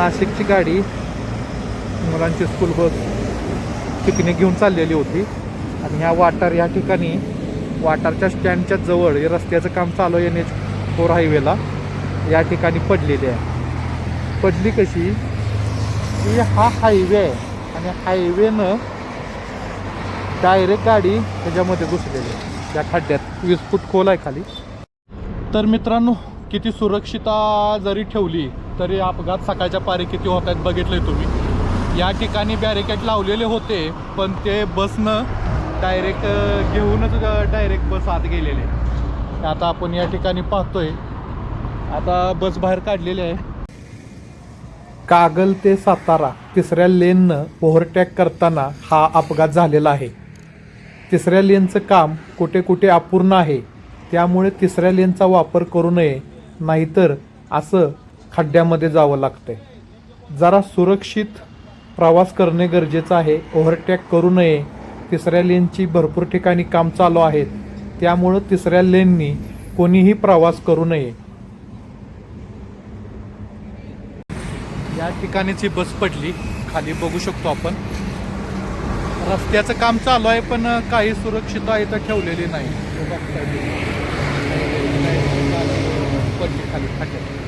नाशिकची गाडी मुलांची स्कूल बस पिकनिक घेऊन चाललेली होती. आणि ह्या वाटार या ठिकाणी वाटारच्या स्टँडच्या जवळ हे रस्त्याचं काम चालू आहे एन एच फोर हायवेला या ठिकाणी पडलेली आहे. पडली कशी? की हा हायवे आहे आणि हायवेनं डायरेक्ट गाडी त्याच्यामध्ये घुसलेली आहे. त्या खड्ड्यात वीस फूट खोल आहे खाली. तर मित्रांनो किती सुरक्षिता जरी ठेवली तरी अपघात सकाळच्या पारी किती होत आहेत बघितले तुम्ही. या ठिकाणी बॅरिकेड लावलेले होते पण ते बसनं डायरेक्ट घेऊनच डायरेक्ट बस आत गेलेले आता आपण या ठिकाणी पाहतोय. आता बस बाहेर काढलेली आहे. कागल ते सातारा तिसऱ्या लेननं ओव्हरटॅक करताना हा अपघात झालेला आहे. तिसऱ्या लेनचं काम कुठे कुठे अपूर्ण आहे त्यामुळे तिसऱ्या लेनचा वापर करू नये नाहीतर असं खड्ड्यामध्ये जावं लागतंय. जरा सुरक्षित प्रवास करणे गरजेचं आहे. ओव्हरटॅक करू नये. तिसऱ्या लेनची भरपूर ठिकाणी काम चालू आहेत. त्यामुळं तिसऱ्या लेननी कोणीही प्रवास करू नये. या ठिकाणीची बस पडली. खाली बघू शकतो आपण. रस्त्याचं काम चालू आहे पण काही सुरक्षितता इथं ठेवलेली नाही. पडली खाली.